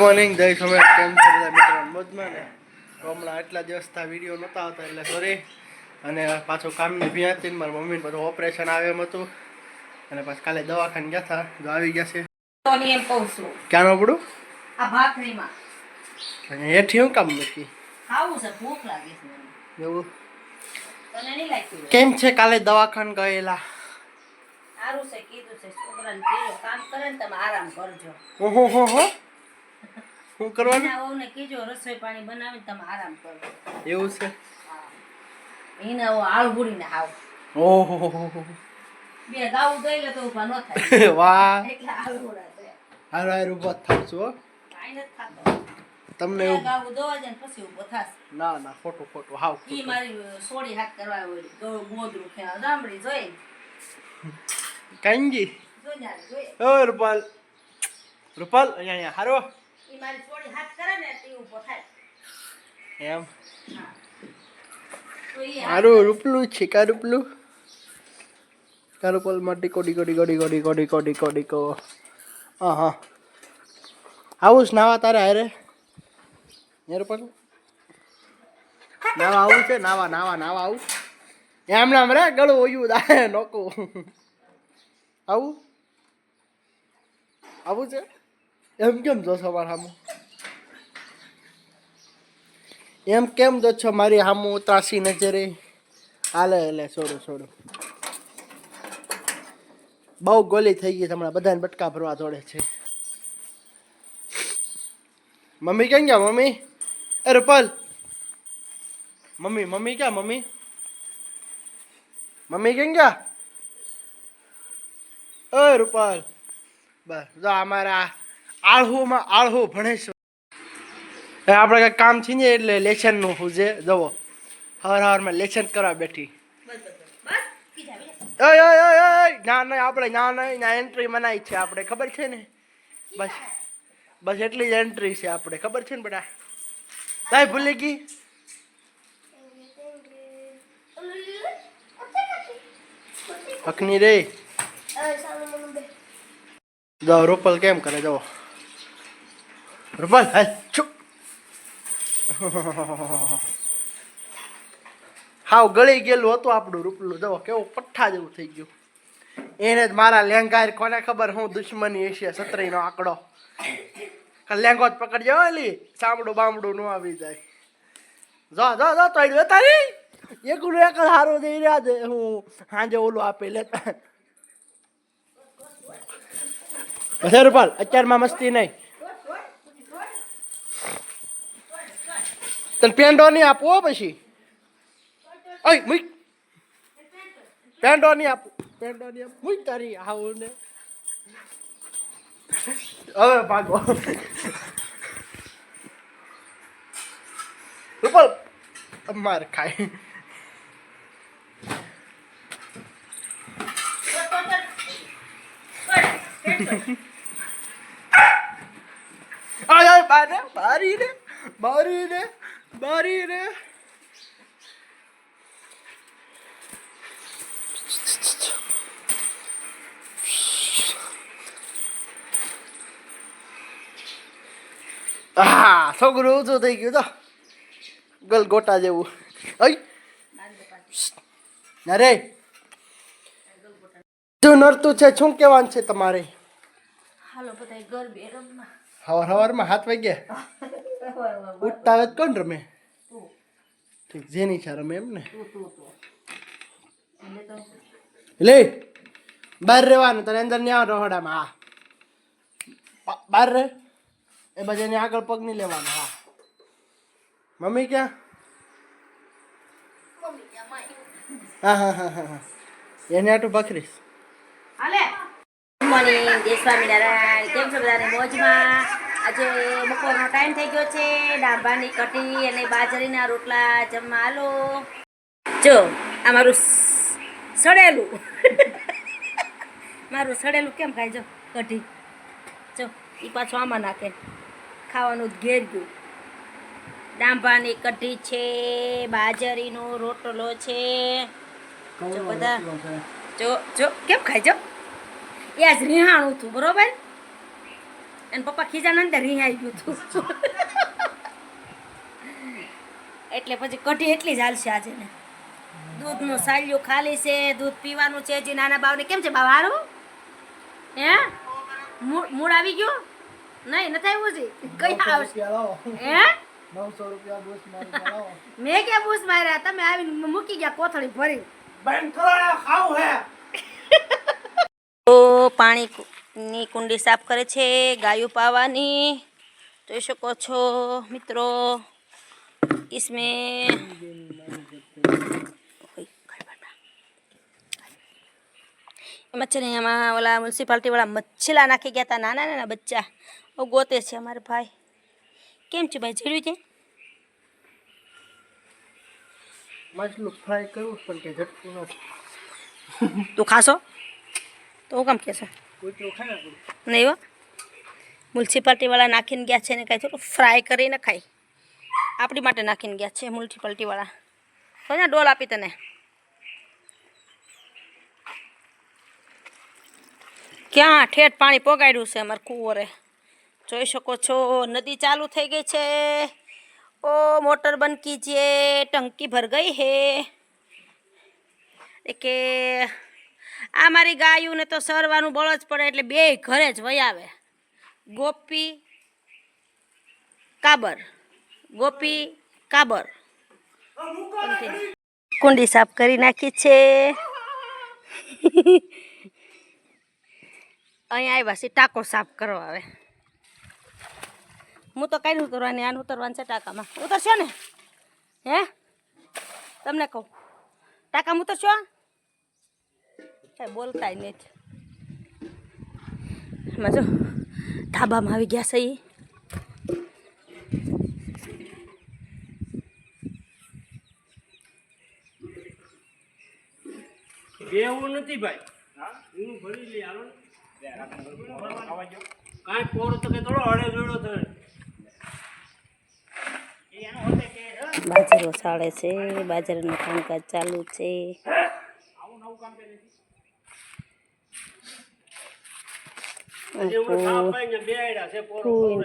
Morning દઈ સમય કેમ છે બધા મિત્રો? મોજમાં ને? તો હમણાં આટલા દિવસ તા વીડિયો નહોતા આવતા એટલે સોરી અને પાછું કામની ભીયાતી મારા મમ્મીને બધું ઓપરેશન આવે એમ હતું. અને પછી કાલે દવાખાને ગયા હતા જો આવી ગયા છે. ક્યાં પડું અને હેઠી હું કામ નથી. એવું? કેમ છે કાલે દવાખાને ગયેલા? સારું છે કીધું છે છોકરાને કામ કરે ને તમે આરામ કરજો. ઓહો હો હો. શું કરવાનું? વહુને કીજો રસોઈ પાણી બનાવીને તમે આરામ કરો. એવું છે? એને આળ ભૂરીને આવ ઓહો. બે ગાવું દઈ લે તો ઊભા ન થાય. વાહ. એટલે આળહુડા છે. હારો હારો ઊભા થાવ છો. કાંઈ નથી થાતો. તમને ગાવું દોવા જાય પછી ઊભો થાશ. ના ના ખોટું ખોટું હાવ ઈ મારી સોડી હાથ કરવા હોય ગોદરું કે રામડી જોઈ. કાંજી જોઈ રૂપાલ. રૂપાલ અહીંયા અહીંયા હારો. ઈ મારી સોડી હાથ કરે ને તે ઊભો થાય. એમ? હારું રૂપલું છે કા રૂપલું કા રૂપલમાં કોડી ડીકો ડીકો ડીકો કોડી કોડી ડીકો હા હા આવું જ નાવા તારે હારે? હે રૂપલ નાવા આવું છે નાવા નાવા નાવા આવું. એમ નામ રે ગળું ઓયું દાય નોકો. આવું? આવું છે? એમ કેમ જોશો મારા સામું એમ કેમ જો છો મારી સામું ત્રાસી નજરે? હાલે હાલે, છોડો છોડો. બહુ ગોલી થઈ ગઈ છે હમણાં. બધાને બટકા ભરવા દોડે છે. મમ્મી કેમ ગયા, મમ્મી? એ રૂપલ. મમ્મી મમ્મી ક્યાં, મમ્મી? મમ્મી કેમ ગયા? ઓય રૂપલ. બસ, જો અમારા આળહુમાં આળહુ ભણેશ એ આપણે કંઈક કામ છીને એટલે લેસનનું હું જે જવો હવાર હવારમાં લેસન કરવા બેઠી. ઓય ઓય ઓય ઓય ના નહીં આપણે ના નહીં ના એન્ટ્રી મનાઈ છે આપણે ખબર છે ને? બસ. બસ એટલી જ એન્ટ્રી છે આપણે ખબર છે ને બેટા તાય ભૂલી ગઈ? હકની રે. જાઓ રોપલ કેમ કરે જો રૂપલ હાલ ચૂપ હાવ ગળી ગયેલું હતું આપણું રૂપલું. જો, કેવો પઠ્ઠા જેવું થઈ ગયું. એને જ મારા લેંગાર કોને ખબર હું દુશ્મની એશિયા સત્રીનો આંકડો. લેંગો જ પકડજો એલી. સાંભળું બામડું ન આવી જાય. જો જો જો, તો તારી એક જ હારું દઈ રહ્યા છે. હું સાંજે ઓલું આપી લેતા રૂપાલ, અત્યારમાં મસ્તી નહીં. તને પેન્ડો નહીં આપવો પછી. ઓય, મૂક. પેન્ડો નહીં આપું. પેન્ડો નહીં આપું. મૂક તારી આવું ને હવે ભાગો. રૂપલ માર ખાય. આય બારે બારી રે બારી રે બારી રે આ છોકરું ઊંચું થઈ ગયું તો ગલગોટા જેવું. અરે. શું નરતું છે? શું કહેવાનું છે તમારે? હાલો બધા બે રમવા. હવાર હવારમાં હાથ વાગ્યા? ઉઠતા કોણ રમે? ઠીક જેની ઈચ્છા રમે એમ ને. તું તું. તું એટલે તો લે બહાર રહેવાનું તને અંદર નહીં આવવાનું રહોડામાં હા. બહાર રહે. એ બાજુ એને આગળ પગ નહીં લેવાનો હા. મમ્મી ક્યાં? હા હા હા હા હા. એને આટું ભખરીશ હાલે. મોર્નિંગ જય સ્વામિનારાયણ. કેમ છો બધાને? મોજમાં? આજે બપોરનો ટાઈમ થઈ ગયો છે ડાંભાની કઢી અને બાજરીના રોટલા જમવા આલો. જો આ મારું સડેલું. મારું સડેલું કેમ ખાય? જો કઢી. જો એ પાછું આમાં નાખે. ખાવાનું ઘેર ગયું. ડાંભાની કઢી છે બાજરીનો રોટલો છે. જો બધા જો જો કેમ ખાય? જો એ આજ રિહાણું હતું બરોબર? એને પપ્પા ખીજાના ને રીહાઈ ગયું હતું એટલે પછી કઢી એટલી જ હાલશે આજે ને. દૂધનું સાલ્યું ખાલી છે દૂધ પીવાનું છે જે નાના બાવને. કેમ છે બાવ હારું? હે? મૂળ આવી ગયો? નહીં નથી આવ્યું છે કઈ આવશે? હે? મેં ક્યાં બૂસ માર્યા? તમે આવીને મૂકી ગયા કોથળી ભરી. બેન થોડા ખાવ હે. તો પાણીની કુંડી સાફ કરે છે ગાયું પાવાની જોઈ શકો છો મિત્રો इसमें એમાં છે ને એમાં ઓલા મ્યુનિસિપાલિટીવાળા મચ્છલા નાખી ગયા હતા નાના નાના બચ્ચા ઓ ગોતે છે અમારા ભાઈ કેમ છે ભાઈ જેડ્યું છે માછલું ફ્રાય કરવું પણ કે ઝટકું નથી તું ખાશો તો હું કેમ કહેશો કૂતરું ખાય ને નહીં હો. મ્યુનિસિપાલિટીવાળા નાખીને ગયા છે ને કાંઈ થોડું ફ્રાય કરીને ખાય. આપણી માટે નાખીને ગયા છે મ્યુનિસિપાલિટીવાળા. તો ને ડોલ આપી તને. ક્યાં ઠેઠ પાણી પોગાડ્યું છે અમારે કુંવરે? જોઈ શકો છો, નદી ચાલુ થઈ ગઈ છે. ઓ, મોટર બંધ કીજીએ ટંકી ભર ગઈ હે. કે આ મારી ગાયુંને તો સરવાનું બળ જ પડે એટલે બે ઘરે જ વયાવે ગોપી કાબર. ગોપી કાબર. કુંડી સાફ કરી નાખી છે. અહીંયા આવ્યા છે, ટાંકો સાફ કરવા આવે હું તો કઈ ઉતરવાની આને ઉતરવાનું છે ટાંકામાં. ઉતરશો ને? હે? તમને કહું. ટાંકામાં ઉતરશો? કાંઈ બોલતા નથી એમાં જો ધાબામાં આવી ગયા છે બેવું નથી ભાઈ. હું ભરી લઈ હાલો કાંઈ પોરો તો કે થોડો હળે જોડો થયો બાજરો સાળે છે બાજરાનું કામકાજ ચાલુ છે. આવું નવું છે કરે ફૂઈ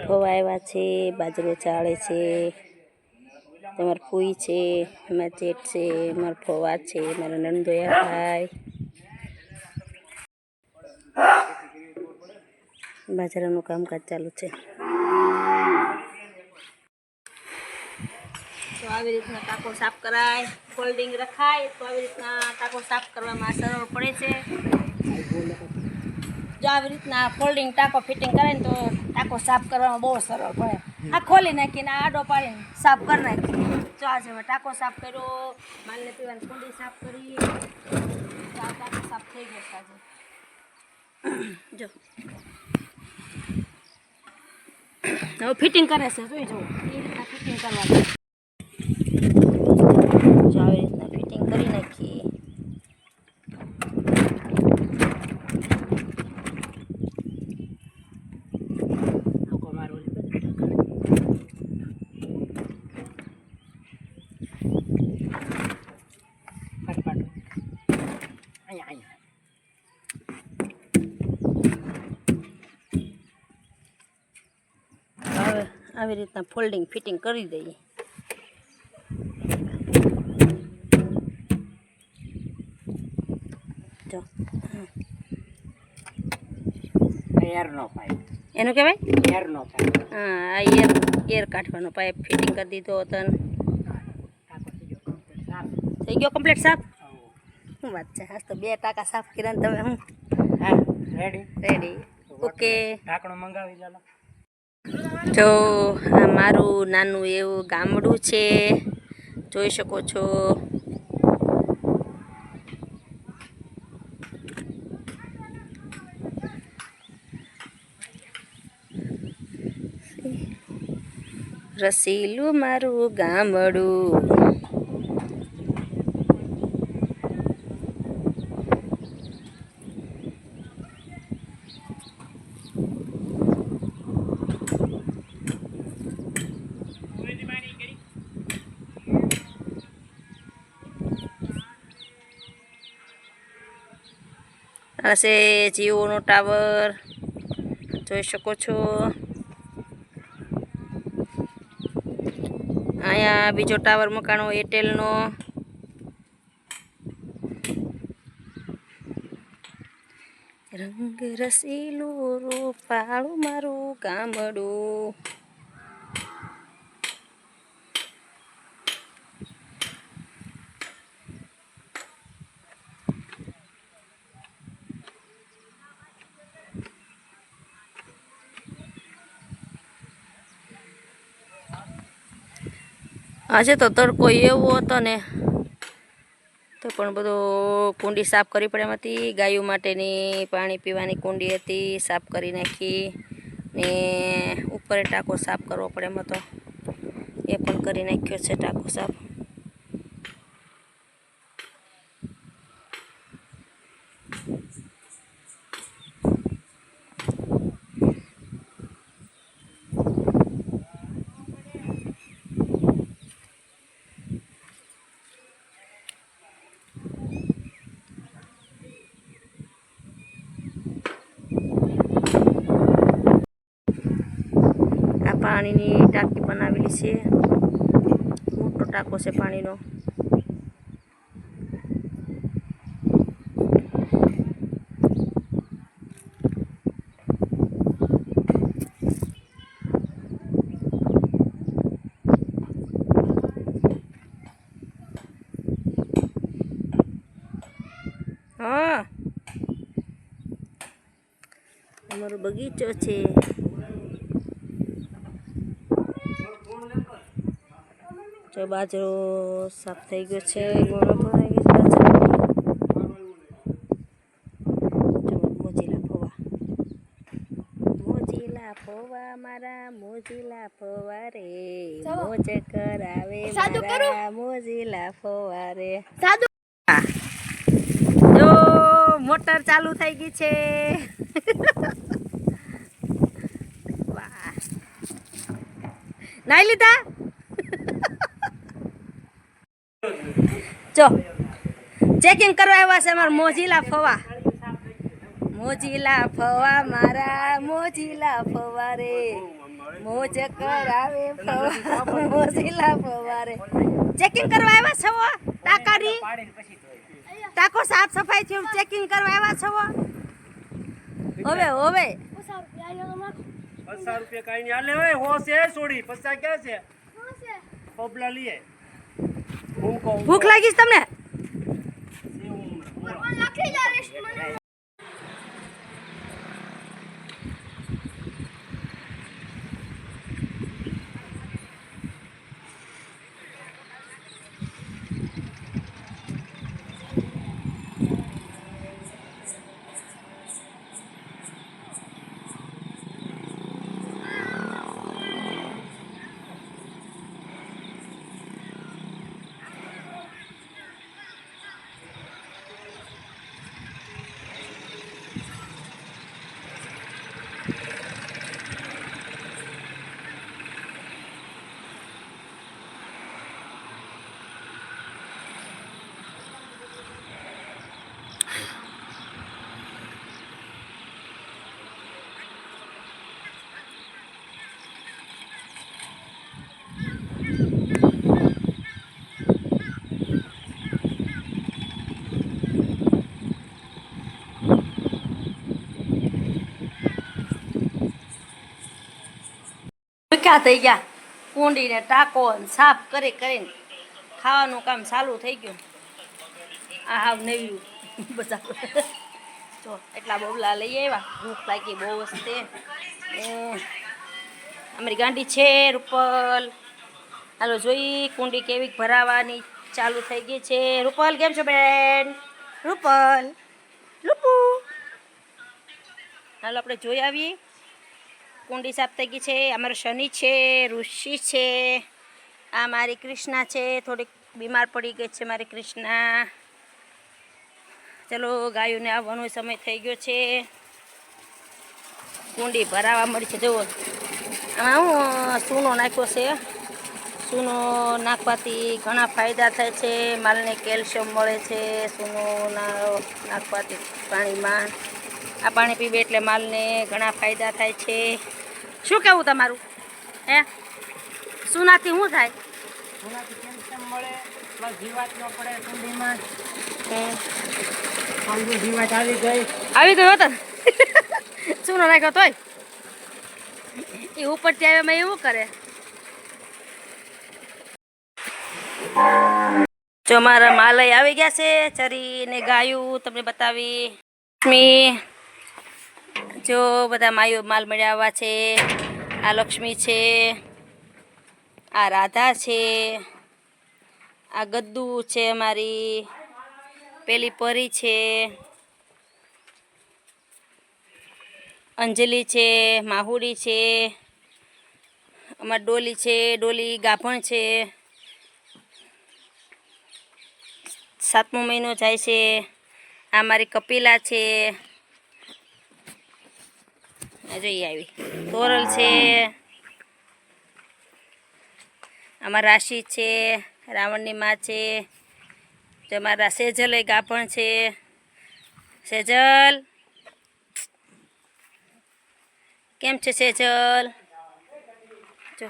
ફવા આવ્યા છે બાજરો ચાળે છે તમારે ફૂઈ છે એમાં જેઠ છે મારા ફોવા છે મારા નંદોયા ભાઈ. બાજરાનું કામકાજ ચાલુ છે તો આવી રીતના ટાંકો સાફ કરાય ફોલ્ડિંગ રખાય, તો આવી રીતના ટાંકો સાફ કરવામાં સરળ પડે છે. જો આવી રીતના ફોલ્ડિંગ ટાંકો ફિટિંગ કરે ને તો ટાંકો સાફ કરવામાં બહુ સરળ પડે. આ ખોલી નાખીને આડો પાડીને સાફ કરી નાખી જો આજે મેં ટાંકો સાફ કર્યો, માલને પીવાની કુંડી સાફ કરી. ટાંકો સાફ થઈ ગયો આજે. જો. હવે ફિટિંગ કરે છે, જોઈ જુઓ. એ રીતના ફિટિંગ કરવાનું જો આવી રીતના ફિટિંગ કરી નાખીએ લોકો મારો ઓલી બાજુ. પાટ પાટ અહીંયા અહીંયા હવે આવી રીતના ફોલ્ડિંગ ફિટિંગ કરી દઈએ. જો. એર નો પાઇપ એનું કહેવાય? એર નો થાય હા આ એર એર કાઢવાનો પાઇપ ફિટિંગ કરી દીધો હતો થઈ ગયો કમ્પ્લીટ સાફ? શું વાત છે? હા તો બે ટાકા સાફ કર્યા તમે હું? હા રેડી રેડી ઓકે ઢાંકણું મંગાવી ચાલો જો આ મારું નાનું એવું ગામડું છે. જોઈ શકો છો. રસીલું મારું ગામડું. હશે જીઓનો ટાવર જોઈ શકો છો. અહીંયા બીજો ટાવર મકાનો એરટેલનો. રંગ રસીલું રૂપાળું મારું ગામડું. આજે તો તડકો એવો હતો ને, તો પણ બધો કુંડી સાફ કરવી પડે હતી. ગાયો માટેની પાણી પીવાની કુંડી હતી, સાફ કરી નાખી ને ઉપર ટાંકો સાફ કરવો પડે એમ હતો. એ પણ કરી નાખ્યો છે ટાંકો સાફ આ પાણીની ટાંકી બનાવેલી છે. મોટો ટાંકો છે પાણીનો. હા. અમારો બગીચો છે. જો બાજરો સાફ થઈ ગયો છે ગુણો ભરાઈ ગયો છે. બાજરાની. મોજીલા પૌવા. મોજીલા ફોવા મારા મોજીલા ફોવા રે. મોજ કરાવે મારા મોજીલા રે. જો મોટર ચાલુ થઈ ગઈ છે. નાઈ લીધા? જો ચેકિંગ કરવા આવ્યા છે અમારા મોજીલા ફવા. મોજીલા ફવા મારા મોજીલા ફવા રે. મોજ કરાવે ફવા મોજીલા ફવા રે. ચેકિંગ કરવા આવ્યા છો? ટાંકાની ટાંકો સાફ સફાઈ થયું ચેકિંગ કરવા આવ્યા છો હવે હવે. પચાસ રૂપિયા કાઈ નહીં. હાલે હોય હો છે સોડી પચાસ ક્યાં છે? પબલા લઈએ ભૂખ લાગી છે તમને? ભૂખ્યા થઈ ગયા. કુંડીને ટાંકો સાફ કરી કરીને ખાવાનું કામ ચાલુ થઈ ગયું. આ હાવ નવ્યું. બધા જો, એટલા બબલા લઈ આવ્યા. ભૂખ લાગી બહુ વસ્તે. અમારી ગાંડી છે રૂપલ. હાલો, જોઈ કુંડી કેવી ભરાવાની ચાલુ થઈ ગઈ છે. રૂપલ, કેમ છો બેન? રૂપલ. રૂપુ હાલો, આપણે જોઈ આવીએ. કુંડી સાફ છે, અમારો શનિ છે, ઋષિ છે, આ મારી કૃષ્ણા છે, થોડીક બીમાર પડી ગઈ છે મારી કૃષ્ણા. ચલો, ગાયોને આવવાનો સમય થઈ ગયો છે. કુંડી ભરાવા મળી છે, જુઓ. આમાં હું સૂનો નાખ્યો છે. સૂનો નાખવાથી ઘણા ફાયદા થાય છે, માલને કેલ્શિયમ મળે છે, સૂનો નાખવાથી પાણીમાં. આ પાણી પીવે એટલે માલને ઘણા ફાયદા થાય છે. શું કેવું તમારું? હે? શું નાથી શું થાય? એનાથી કેલ્શિયમ મળે પ્લસ જીવાત ન પડે ઠંડીમાં. હમ. જીવાત આવી ગઈ. આવી ગયો હતો શું નાખ્યો તોય? એ ઉપરથી આવે મેં એવું કરે. જો મારા માલય આવી ગયા છે ચરી ને ગાયું તમને બતાવી. લક્ષ્મી જો બધા માયો માલ મળ્યા છે, આ લક્ષ્મી છે, આ રાધા છે, આ ગદ્દુ છે મારી પેલી પરી છે, અંજલિ છે, માહુડી છે, અમાર ડોલી છે, ડોલી ગાભણ છે, સાતમો મહિનો જાય છે, આ મારી કપિલા છે જોઈ આવી. તોરલ છે. આમાં રાશિ છે, રાવણની માં છે જો મારા સેજલ એ ગાભણ છે. સેજલ. કેમ છે સેજલ? જો.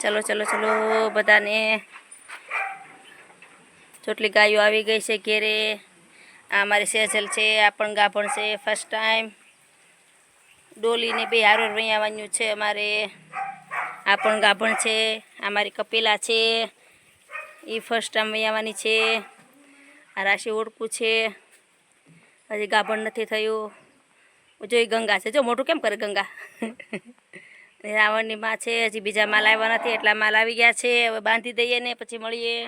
ચલો ચલો ચલો, બધાને. ચોટલી ગાયો આવી ગઈ છે ઘેરે. આ મારી સેજલ છે, આ પણ ગાભણ છે ફર્સ્ટ ટાઈમ ડોલીને બે હારો વહી આવવાનું છે અમારે. આ પણ ગાભણ છે, આ મારી કપિલા છે. એ ફર્સ્ટ ટાઈમ વહી આવવાની છે. આ રાશિ ઓળખું છે. હજી ગાભણ નથી થયું. જો એ ગંગા છે. જો મોટું કેમ કરે ગંગા? રાવણની માં છે, હજી બીજા માલ આવ્યા નથી, એટલા માલ આવી ગયા છે. હવે બાંધી દઈએ ને પછી મળીએ.